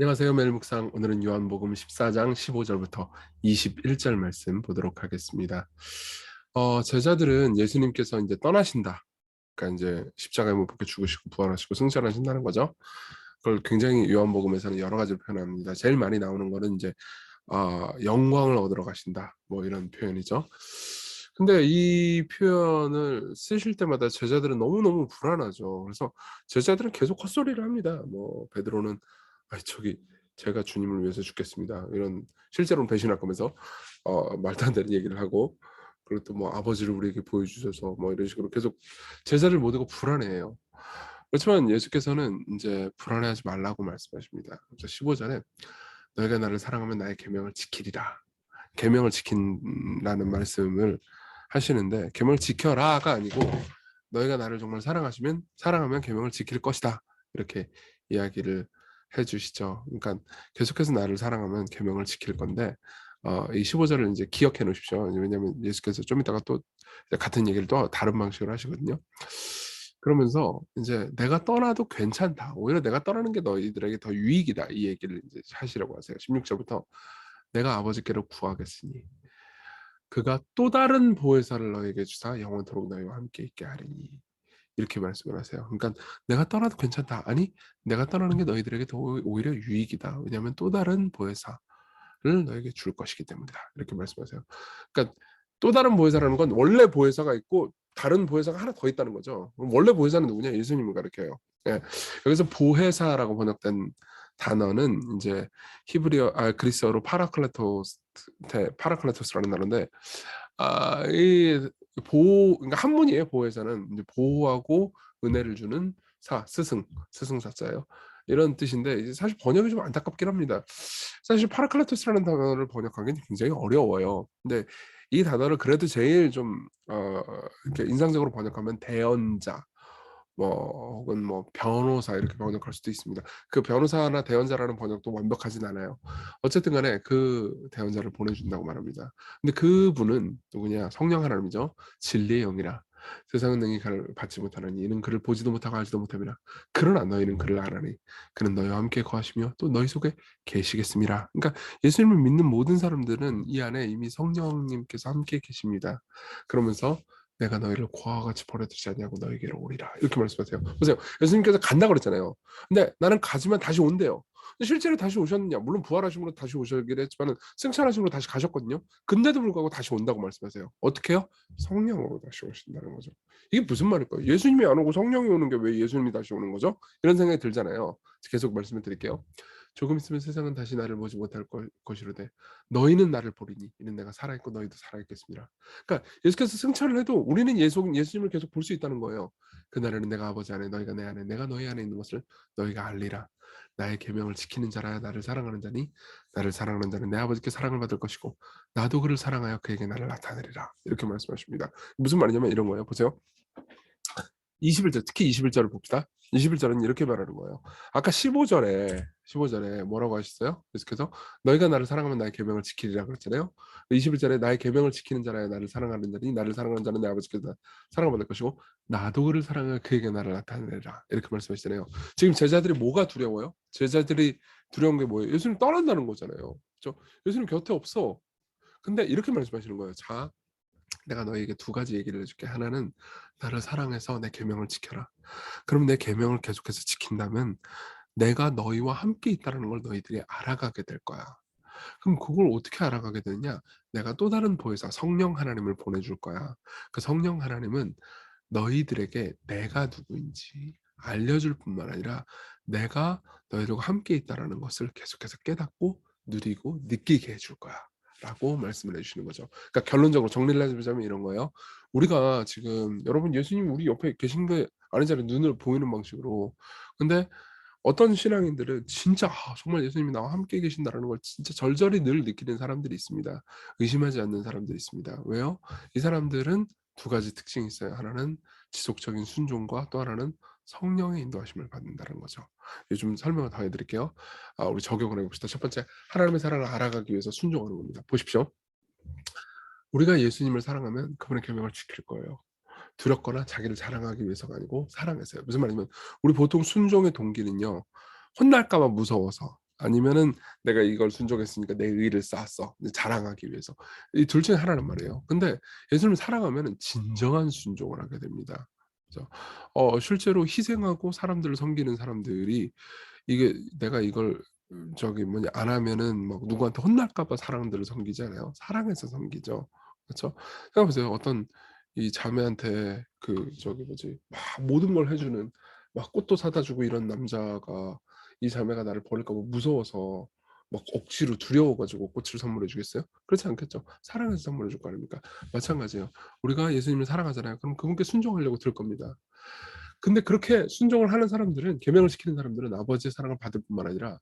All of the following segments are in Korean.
안녕하세요. 매일 묵상. 오늘은 요한복음 14장 15절부터 21절 말씀 보도록 하겠습니다. 어, 제자들은 예수님께서 이제 떠나신다. 그러니까 이제 십자가에 못 박혀 죽으시고 부활하시고 승천하신다는 거죠. 그걸 굉장히 요한복음에서는 여러 가지로 표현합니다. 제일 많이 나오는 거는 이제 어, 영광을 얻으러 가신다. 뭐 이런 표현이죠. 근데 이 표현을 쓰실 때마다 제자들은 너무너무 불안하죠. 그래서 제자들은 계속 헛소리를 합니다. 뭐 베드로는 아 저기 제가 주님을 위해서 죽겠습니다. 이런 실제로는 배신할 거면서 어 말도 안 되는 얘기를 하고 그리고 또 뭐 아버지를 우리에게 보여주셔서 뭐 이런 식으로 계속 제자들 모두가 불안해해요. 그렇지만 예수께서는 이제 불안해하지 말라고 말씀하십니다. 그래서 15절에 너희가 나를 사랑하면 나의 계명을 지키리라. 계명을 지킨다는 말씀을 하시는데 계명을 지켜라가 아니고 너희가 나를 정말 사랑하시면 사랑하면 계명을 지킬 것이다. 이렇게 이야기를 해 주시죠. 그러니까 계속해서 나를 사랑하면 계명을 지킬 건데 어, 이 15절을 이제 기억해 놓으십시오. 왜냐하면 예수께서 좀 이따가 또 같은 얘기를 또 다른 방식으로 하시거든요. 그러면서 이제 내가 떠나도 괜찮다. 오히려 내가 떠나는 게 너희들에게 더 유익이다. 이 얘기를 이제 하시라고 하세요. 16절부터 내가 아버지께로 구하겠으니 그가 또 다른 보혜사를 너에게 주사 영원토록 너희와 함께 있게 하리니 이렇게 말씀을 하세요. 그러니까 내가 떠나도 괜찮다. 아니 내가 떠나는 게 너희들에게 더 오히려 유익이다. 왜냐하면 또 다른 보혜사를 너에게 줄 것이기 때문이다. 이렇게 말씀하세요. 그러니까 또 다른 보혜사라는 건 원래 보혜사가 있고 다른 보혜사가 하나 더 있다는 거죠. 원래 보혜사는 누구냐? 예수님을 가르켜요. 예. 여기서 보혜사라고 번역된 단어는 이제 히브리어 아 그리스어로 파라클레토스 파라클레토스라는 단어인데 아 이 보호 그러니까 한문이에요. 보혜사는 이제 보호하고 은혜를 주는 사 스승 스승사자예요. 이런 뜻인데 이제 사실 번역이 좀 안타깝긴 합니다. 사실 파라클레토스라는 단어를 번역하기는 굉장히 어려워요. 근데 이 단어를 그래도 제일 좀 어, 이렇게 인상적으로 번역하면 대언자 뭐 혹은 뭐 변호사 이렇게 번역할 수도 있습니다. 그 변호사나 대언자라는 번역도 완벽하진 않아요. 어쨌든 간에 그 대언자를 보내준다고 말합니다. 근데 그분은 누구냐? 성령 하나님이죠. 진리의 영이라. 세상은 능히 받지 못하느니 이는 그를 보지도 못하고 알지도 못함이라. 그러나 너희는 그를 알아니 그는 너희와 함께 거하시며 또 너희 속에 계시겠습니다. 그러니까 예수님을 믿는 모든 사람들은 이 안에 이미 성령님께서 함께 계십니다. 그러면서 내가 너희를 고아와 같이 버려두지 않냐고 너희에게로 오리라 이렇게 말씀하세요. 보세요. 예수님께서 간다 그랬잖아요. 근데 나는 가지만 다시 온대요. 실제로 다시 오셨느냐? 물론 부활하심으로 다시 오셨긴 했지만 승천하심으로 다시 가셨거든요. 근데도 불구하고 다시 온다고 말씀하세요. 어떻게요? 성령으로 다시 오신다는 거죠. 이게 무슨 말일까요? 예수님이 안 오고 성령이 오는 게 왜 예수님이 다시 오는 거죠? 이런 생각이 들잖아요. 계속 말씀을 드릴게요. 조금 있으면 세상은 다시 나를 보지 못할 것이로되 너희는 나를 보리니 이는 내가 살아있고 너희도 살아있겠습니다. 그러니까 예수께서 승천을 해도 우리는 예수, 예수님을 계속 볼 수 있다는 거예요. 그날에는 내가 아버지 안에 너희가 내 안에 내가 너희 안에 있는 것을 너희가 알리라. 나의 계명을 지키는 자라야 나를 사랑하는 자니 나를 사랑하는 자는 내 아버지께 사랑을 받을 것이고 나도 그를 사랑하여 그에게 나를 나타내리라. 이렇게 말씀하십니다. 무슨 말이냐면 이런 거예요. 보세요. 21절 특히 21절을 봅시다. 21절은 이렇게 말하는 거예요. 아까 15절에 15절에 뭐라고 하셨어요? 계속해서 너희가 나를 사랑하면 나의 계명을 지키리라 그랬잖아요. 21절에 나의 계명을 지키는 자라야 나를 사랑하는 자니 나를 사랑하는 자는 내 아버지께서 사랑을 받을 것이고 나도 그를 사랑하여 그에게 나를 나타내라 이렇게 말씀하시잖아요. 지금 제자들이 뭐가 두려워요? 제자들이 두려운 게 뭐예요? 예수님 떠난다는 거잖아요. 그렇죠? 예수님 곁에 없어. 근데 이렇게 말씀하시는 거예요. 자, 내가 너에게 두 가지 얘기를 해줄게. 하나는 나를 사랑해서 내 계명을 지켜라. 그럼 내 계명을 계속해서 지킨다면 내가 너희와 함께 있다는 걸 너희들이 알아가게 될 거야. 그럼 그걸 어떻게 알아가게 되느냐? 내가 또 다른 보혜사 성령 하나님을 보내줄 거야. 그 성령 하나님은 너희들에게 내가 누구인지 알려줄 뿐만 아니라 내가 너희들과 함께 있다라는 것을 계속해서 깨닫고 누리고 느끼게 해줄 거야. 라고 말씀을 해주시는 거죠. 그러니까 결론적으로 정리를 해보자면 이런 거예요. 우리가 지금 여러분 예수님 우리 옆에 계신 게 아니잖아요. 눈을 보이는 방식으로. 근데 어떤 신앙인들은 진짜 아, 정말 예수님이 나와 함께 계신다라는 걸 진짜 절절히 늘 느끼는 사람들이 있습니다. 의심하지 않는 사람들이 있습니다. 왜요? 이 사람들은 두 가지 특징이 있어요. 하나는 지속적인 순종과 또 하나는 성령의 인도하심을 받는다는 거죠. 요즘 설명을 더 해드릴게요. 아, 우리 적용을 해봅시다. 첫 번째, 하나님의 사랑을 알아가기 위해서 순종하는 겁니다. 보십시오. 우리가 예수님을 사랑하면 그분의 계명을 지킬 거예요. 두렵거나 자기를 자랑하기 위해서가 아니고 사랑해서요. 무슨 말이냐면 우리 보통 순종의 동기는요. 혼날까봐 무서워서 아니면은 내가 이걸 순종했으니까 내 의를 쌓았어. 자랑하기 위해서. 이 둘 중에 하나란 말이에요. 근데 예수님을 사랑하면은 진정한 순종을 하게 됩니다. 그죠? 어 실제로 희생하고 사람들을 섬기는 사람들이 이게 내가 이걸 음 저기 뭐냐 안 하면은 뭐 누구한테 혼날까 봐 사람들을 섬기지 않아요. 사랑해서 섬기죠. 그쵸? 생각해 보세요. 어떤 이 자매한테 그 저기 뭐지 막 모든 걸 해 주는 막 꽃도 사다 주고 이런 남자가 이 자매가 나를 버릴까 봐 무서워서 막 억지로 두려워 가지고 꽃을 선물해 주겠어요? 그렇지 않겠죠. 사랑해서 선물해 줄 거 아닙니까? 마찬가지예요. 우리가 예수님을 사랑하잖아요. 그럼 그분께 순종하려고 들 겁니다. 근데 그렇게 순종을 하는 사람들은 계명을 지키는 사람들은 아버지의 사랑을 받을 뿐만 아니라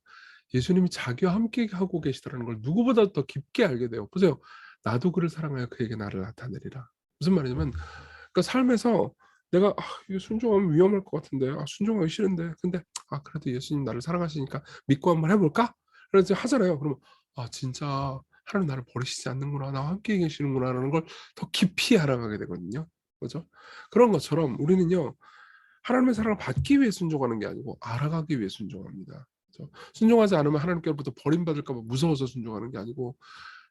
예수님이 자기와 함께 하고 계시다라는 걸 누구보다 더 깊게 알게 돼요. 보세요. "나도 그를 사랑하여 그에게 나를 나타내리라." 무슨 말이냐면 그러니까 삶에서 내가 '아 이거 순종하면 위험할 것 같은데. 아 순종하기 싫은데. 근데 아 그래도 예수님 나를 사랑하시니까 믿고 한번 해 볼까?' 그래서 하잖아요. 그러면 '아 진짜 하나님 나를 버리시지 않는구나. 나와 함께 계시는구나.'라는 걸 더 깊이 알아가게 되거든요. 그죠? 그런 것처럼 우리는요. 하나님의 사랑을 받기 위해 순종하는 게 아니고 알아가기 위해 순종합니다. 그죠? 순종하지 않으면 하나님께로부터 버림받을까 봐 무서워서 순종하는 게 아니고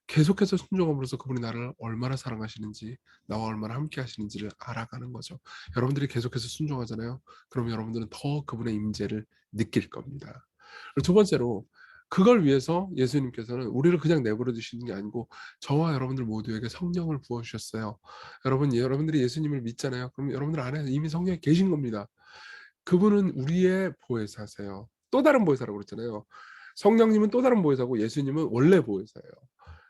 계속해서 순종함으로써 그분이 나를 얼마나 사랑하시는지 나와 얼마나 함께 하시는지를 알아가는 거죠. 여러분들이 계속해서 순종하잖아요. 그럼 여러분들은 더 그분의 임재를 느낄 겁니다. 두 번째로 그걸 위해서 예수님께서는 우리를 그냥 내버려 두시는 게 아니고 저와 여러분들 모두에게 성령을 부어 주셨어요. 여러분 여러분들이 예수님을 믿잖아요. 그럼 여러분들 안에 이미 성령이 계신 겁니다. 그분은 우리의 보혜사세요. 또 다른 보혜사라고 그랬잖아요. 성령님은 또 다른 보혜사고 예수님은 원래 보혜사예요.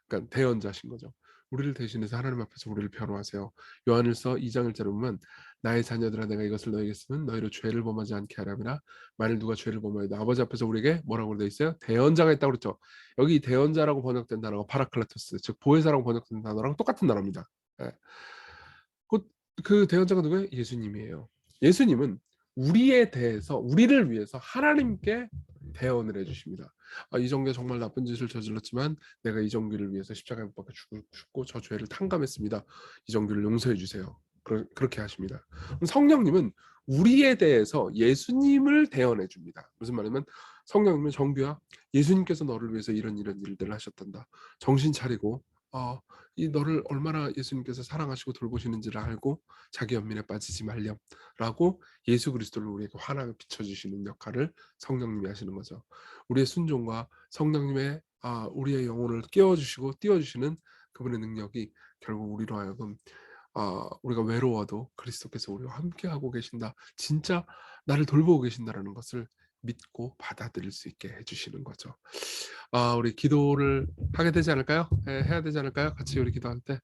그러니까 대언자신 거죠. 우리를 대신해서 하나님 앞에서 우리를 변호하세요. 요한일서 2장 1절에 보면 나의 자녀들아 내가 이것을 너에게 쓰면 너희로 죄를 범하지 않게 하라미라 만일 누가 죄를 범하여도 아버지 앞에서 우리에게 뭐라고 되어 있어요? 대언자가 있다고 그랬죠. 여기 대언자라고 번역된 단어가 파라클라토스 즉 보혜사라고 번역된 단어랑 똑같은 단어입니다. 예. 그, 그 대언자가 누구예요? 예수님이에요. 예수님은 우리에 대해서 우리를 위해서 하나님께 대언을 해주십니다. 아, 이정규 정말 나쁜 짓을 저질렀지만 내가 이정규를 위해서 십자가에 못 박혀 죽고 저 죄를 탕감했습니다. 이정규를 용서해 주세요. 그러, 그렇게 하십니다. 성령님은 우리에 대해서 예수님을 대언해 줍니다. 무슨 말이냐면 성령님은 정규야 예수님께서 너를 위해서 이런 이런 일들을 하셨단다. 정신 차리고 어, 이 너를 얼마나 예수님께서 사랑하시고 돌보시는지를 알고 자기 연민에 빠지지 말렴라고 예수 그리스도를 우리에게 환하게 비춰주시는 역할을 성령님이 하시는 거죠. 우리의 순종과 성령님의 아, 우리의 영혼을 깨워주시고 띄워주시는 그분의 능력이 결국 우리로 하여금 아, 우리가 외로워도 그리스도께서 우리와 함께 하고 계신다. 진짜 나를 돌보고 계신다라는 것을 믿고 받아들일 수 있게 해주시는 거죠. 아, 우리 기도를 하게 되지 않을까요? 예, 해야 되지 않을까요? 같이 우리 기도할 때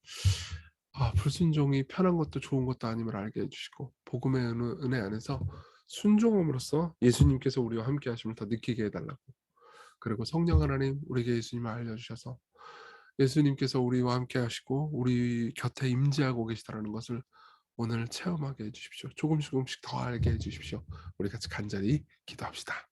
아, 불순종이 편한 것도 좋은 것도 아님을 알게 해주시고 복음의 은혜, 안에서 순종함으로써 예수님께서 우리와 함께 하심을 더 느끼게 해달라고 그리고 성령 하나님 우리에게 예수님을 알려주셔서 예수님께서 우리와 함께 하시고 우리 곁에 임재하고 계시다는 것을 오늘 체험하게 해주십시오. 조금씩 조금씩 더 알게 해주십시오. 우리 같이 간절히 기도합시다.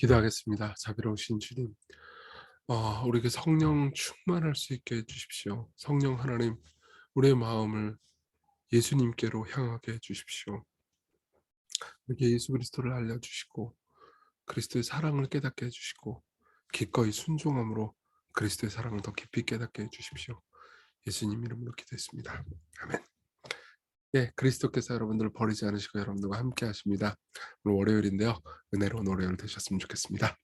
기도하겠습니다. 자비로우신 주님, 어, 우리에게 성령 충만할 수 있게 해주십시오. 성령 하나님, 우리의 마음을 예수님께로 향하게 해주십시오. 우리에게 예수 그리스도를 알려주시고 그리스도의 사랑을 깨닫게 해주시고 기꺼이 순종함으로 그리스도의 사랑을 더 깊이 깨닫게 해주십시오. 예수님 이름으로 기도했습니다. 아멘. 예, 그리스도께서 여러분들을 버리지 않으시고 여러분들과 함께 하십니다. 오늘 월요일인데요. 은혜로운 월요일 되셨으면 좋겠습니다.